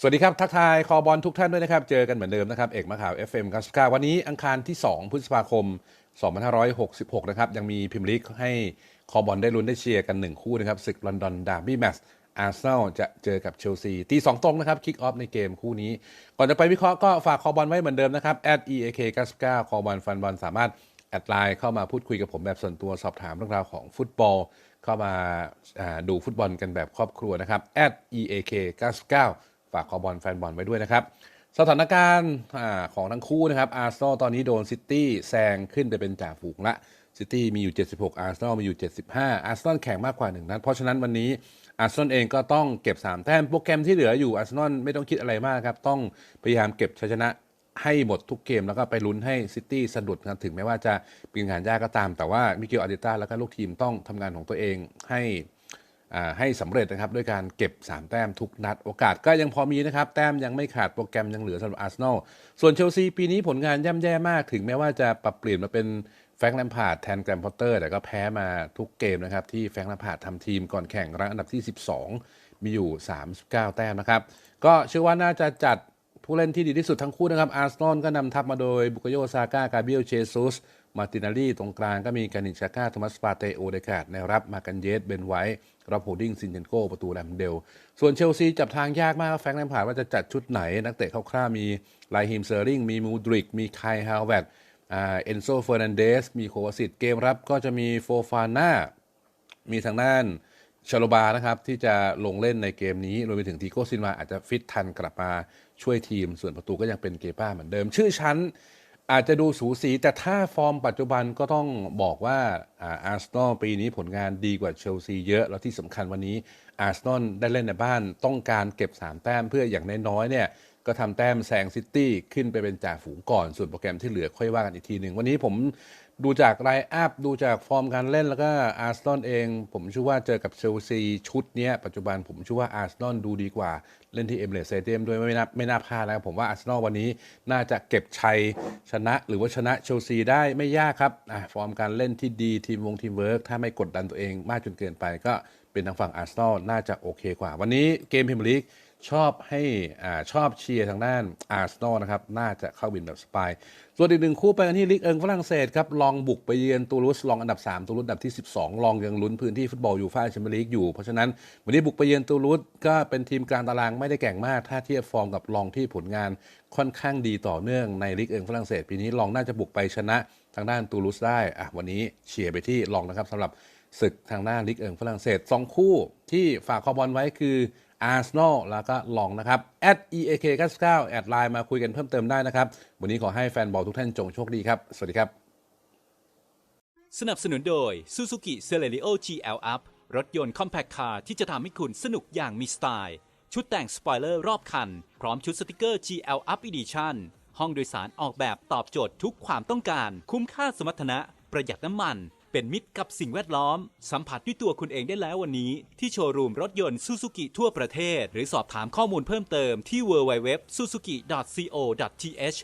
สวัสดีครับ ทักทายคอบอลทุกท่านด้วยนะครับ เจอกันเหมือนเดิมนะครับ เอกมะขาว FM 99วันนี้อังคารที่ 2 พฤษภาคม 2566 นะครับ ยังมีพิมพ์ลิกให้คอบอลได้ลุ้นได้เชียร์กัน 1 คู่นะครับศึกลอนดอนดาร์บี้แมตช์อาร์เซนอลจะเจอกับเชลซีตีสองตรงนะครับคิกออฟในเกมคู่นี้ ก่อนจะไปวิเคราะห์ก็ฝากคอบอลไว้เหมือนเดิมนะครับ @eak 99คอบอลฟันบอลสามารถแอดไลน์เข้ามาพูดคุยกับผมแบบส่วนตัวสอบถามเรื่องราวของฟุตบอล เข้ามาาดูฟุตบอลกันแบบครอบครัวนะครับ @eak 99ากคอบอลแฟนบอลไว้ด้วยนะครับ สถานการณ์ของทั้งคู่นะครับอาร์เซนอลตอนนี้โดนซิตี้แซงขึ้นไปเป็นจ่าฝูงละซิตี้มีอยู่ 76 อาร์เซนอลมีอยู่ 75 อาร์เซนอลแข่งมากกว่าหนึ่งนัดเพราะฉะนั้นวันนี้อาร์เซนอลเองก็ต้องเก็บ 3 แต้มโปรแกรมที่เหลืออยู่อาร์เซนอลไม่ต้องคิดอะไรมากครับต้องพยายามเก็บชัยชนะให้หมดทุกเกมแล้วก็ไปลุ้นให้ซิตี้สะดุดนะถึงแม้ว่าจะเป็นงานยากก็ตาม แต่ว่ามิเกลอาร์เตต้าแล้วก็ลูกทีมต้องทำงานของตัวเองให้ ให้สำเร็จนะครับด้วยการเก็บ 3 แต้มทุกนัด โอกาสก็ยังพอมีนะครับ แต้มยังไม่ขาดโปรแกรมยังเหลือสำหรับอาร์เซนอลส่วนเชลซีปีนี้ผลงานย่ำแย่มากถึงแม้ว่าจะปรับเปลี่ยนมาเป็นแฟรงค์แลมพาร์ดแทนแกรมพอตเตอร์ แต่ก็แพ้มาทุกเกมนะครับ ที่แฟรงค์แลมพาร์ดทำทีมก่อนแข่งรั้งอันดับที่ 12 มีอยู่ 39 แต้มนะครับ ก็เชื่อว่าน่าจะจัด ผู้เล่นที่ดีที่สุดทั้งคู่นะครับ อาร์เซนอลก็นำทัพมาโดยบุกโยซาก้ากาเบียลเชซุส มาตินาลีตรงกลางก็มีกานิชาก้าโทมัสปาเตโอเดกาดในรับมากันเยสเบนไวท์รับโฮดดิ้งซินเจนโกประตูแรมเดล ส่วนเชลซีจับทางยากมากแฟงแลมพาร์ดว่าจะจัดชุดไหน นักเตะคร่าวๆมีไลฮิมเซอร์ริงมีมูดริก มีไคฮาวเวตเอนโซเฟอร์นันเดสมีโควาสิตเกมรับก็จะมีโฟฟาน่ามีทางด้านชาโลบานะครับที่จะลงเล่นในเกมนี้รวมไปถึงทีโกซินวาอาจจะฟิตทันกลับมา ช่วยทีม ส่วนประตูก็ยังเป็นเกป้าเหมือนเดิม ชื่อชั้นอาจจะดูสูสีแต่ถ้าฟอร์มปัจจุบันก็ต้องบอกว่าอาร์เซนอลปีนี้ผลงานดีกว่าเชลซีเยอะ แล้วที่สำคัญวันนี้อาร์เซนอลได้เล่นในบ้านต้องการเก็บ 3 แต้มเพื่ออย่างน้อยๆเนี่ยก็ทำแต้มแซงซิตี้ขึ้นไปเป็นจ่าฝูงก่อน ส่วนโปรแกรมที่เหลือค่อยว่ากันอีกทีหนึ่ง วันนี้ผม ดูจากไลน์อัพดูจากฟอร์มการเล่นแล้วก็อาร์ซนอลเอง ผมเชื่อว่าเจอกับเชลซีชุดนี้ปัจจุบันผมเชื่อว่าอาร์ซนอลดูดีกว่าเล่นที่เอเมเรสเซเดียมด้วยไม่น่าไม่น่าพลาดแล้วผมว่าอาร์เซนอลวันนี้น่าจะเก็บชัยชนะ หรือว่าชนะเชลซีได้ไม่ยากครับอะฟอร์มการเล่นที่ดีทีมวงทีมเวิร์กถ้าไม่กดดันตัวเองมากจนเกินไปก็เป็นทางฝั่งอาร์เซนอลน่าจะโอเคกว่า วันนี้เกมพรีเมียร์ลีก ชอบให้อ่าชอบเชียร์ทางด้านอาร์เซนอลนะครับ น่าจะเข้าวินแบบสปาย ส่วนอีกหนึ่งคู่ไปกันที่ลีกเอิงฝรั่งเศสครับลองบุกไปเยือนตูรุสลองอันดับ 3 ตูรุสอันดับที่ 12 ลองยังลุ้นพื้นที่ฟุตบอลยูฟ่าแชมเปี้ยนลีกอยู่ เพราะฉะนั้นวันนี้บุกไปเยือนตูรุสก็เป็นทีมกลางตารางไม่ได้แก่งมาก ถ้าเทียบฟอร์มกับลองที่ผลงานค่อนข้างดีต่อเนื่องในลีกเอิงฝรั่งเศสปีนี้ลองน่าจะบุกไปชนะทางด้านตูรุสได้อะวันนี้เชียร์ไปที่ลองนะครับสำหรับ ศึกทางด้านลีกเอิงฝรั่งเศส 2 คู่ที่ฝากคอบอลไว้คืออาร์เซนอลแล้วก็ลองนะครับ @eak 99แอดไลน์มาคุยกันเพิ่มเติมได้นะครับ วันนี้ขอให้แฟนบอลทุกท่านจงโชคดีครับ สวัสดีครับ สนับสนุนโดย Suzuki Celerio GL Up รถยนต์ Compact Car ที่จะทำให้คุณสนุกอย่างมีสไตล์ ชุดแต่งสปอยเลอร์รอบคัน พร้อมชุดสติกเกอร์ GL Up Edition ห้องโดยสารออกแบบตอบโจทย์ทุกความต้องการ คุ้มค่าสมรรถนะ ประหยัดน้ำมัน เป็นมิตรกับสิ่งแวดล้อม สัมผัสด้วยตัวคุณเองได้แล้ววันนี้ ที่โชว์รูมรถยนต์ซูซูกิทั่วประเทศ หรือสอบถามข้อมูลเพิ่มเติมที่ www.suzuki.co.th